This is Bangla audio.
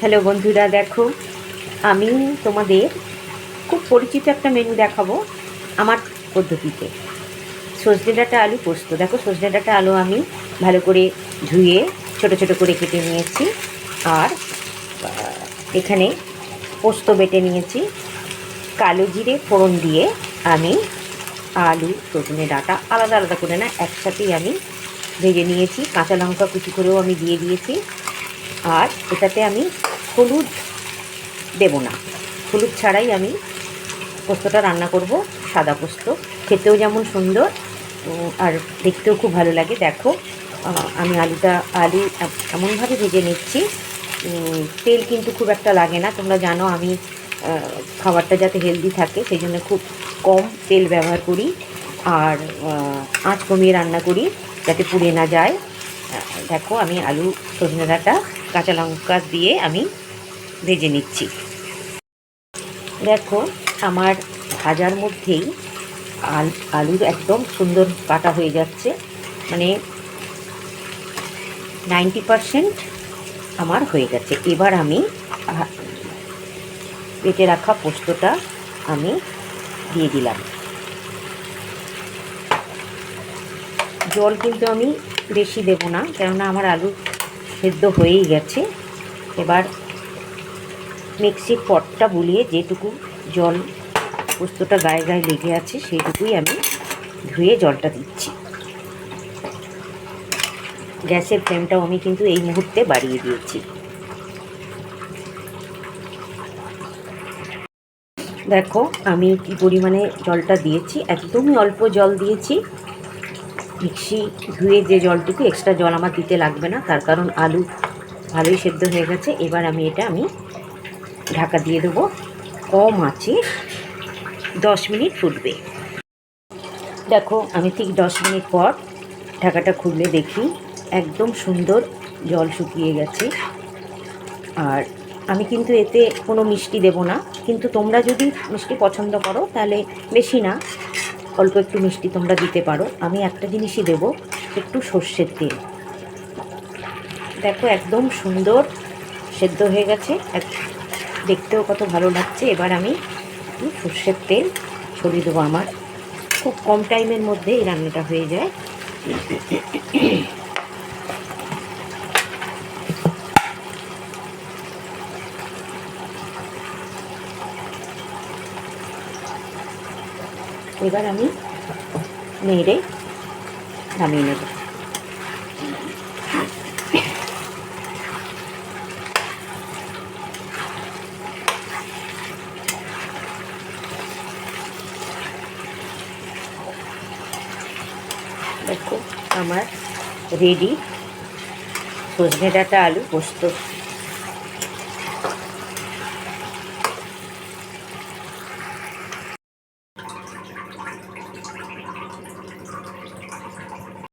হ্যালো বন্ধুরা, দেখো, আমি তোমাদের খুব পরিচিত একটা মেনু দেখাবো আমার পদ্ধতিতে। সজনে ডাঁটা আলু পোস্ত। দেখো, সজনে ডাঁটা আলু আমি ভালো করে ধুয়ে ছোট ছোট করে কেটে নিয়েছি আর এখানে পোস্ত বেটে নিয়েছি। কালো জিরে ফোড়ন দিয়ে আমি আলু, সজনে ডাঁটা আলাদা আলাদা করে না, একসাথেই আমি ভেজে নিয়েছি। কাঁচা লঙ্কা কুচি করেও আমি দিয়ে দিয়েছি। আর এটাতে আমি হলুদ দেব না। হলুদ ছাড়াই আমি পোস্তটা রান্না করব, সাদা পোস্ত। খেতেও যেমন সুন্দর আর দেখতেও খুব ভালো লাগে। দেখো আমি আলুটা, আলু এমনভাবে ভেজে নিচ্ছি তেল কিন্তু খুব একটা লাগে না। তোমরা জানো আমি খাবারটা যাতে হেলদি থাকে, সেই জন্য খুব কম তেল ব্যবহার করি, আর আঁচ কমিয়ে রান্না করি, যাতে পুড়ে না যায়। দেখো, আমি আলু, সজনে ডাঁটা, কাঁচা লঙ্কা দিয়ে আমি ভেজে নিচ্ছি। দেখো, আমার ভাজার মধ্যেই আল, আলুর একদম সুন্দর কাটা হয়ে যাচ্ছে। মানে নাইনটি পারসেন্ট আমার হয়ে গেছে। এবার আমি বেটে রাখা পোস্তটা আমি দিয়ে দিলাম। জল কিন্তু আমি বেশি দেব না, কেননা আমার আলু সেদ্ধ হয়েই গেছে। এবার মিক্সির পটটা বুলিয়ে যেটুকু জল পোস্তটা গায়ে গায়ে লেগে আছে, সেইটুকুই আমি ধুয়ে জলটা দিচ্ছি। গ্যাসের ফ্লেমটাও আমি কিন্তু এই মুহূর্তে বাড়িয়ে দিয়েছি। দেখো, আমি কি পরিমাণে জলটা দিয়েছি, একদমই অল্প জল দিয়েছি। মিক্সি ধুয়ে যে জলটুকু এক্সট্রা জল আমার দিতে লাগবে না, তার কারণ আলু ভালোই সেদ্ধ হয়ে গেছে, এবার আমি এটা আমি ঢাকা দিয়ে দেবো। কম আছে, দশ মিনিট ফুটবে। দেখো, আমি ঠিক দশ মিনিট পর ঢাকাটা খুললে দেখি একদম সুন্দর জল শুকিয়ে গেছে। আর আমি কিন্তু এতে কোনো মিষ্টি দেব না। কিন্তু তোমরা যদি মিষ্টি পছন্দ করো, তাহলে বেশি না। অল্প একটু মিষ্টি তোমরা দিতে পারো। আমি একটা জিনিসই দেব, একটু সর্ষের তেল। দেখো, একদম সুন্দর সেদ্ধ হয়ে গেছে। এক দেখতেও কত ভালো লাগছে। এবার আমি সর্ষের তেল ছড়িয়ে দেবো আমার। খুব কম টাইমের মধ্যে এই রান্নাটা হয়ে যায়। এবার আমি নেড়ে নামিয়ে নেব। দেখো আমার রেডি সজনে ডাটা আলু পোস্ত।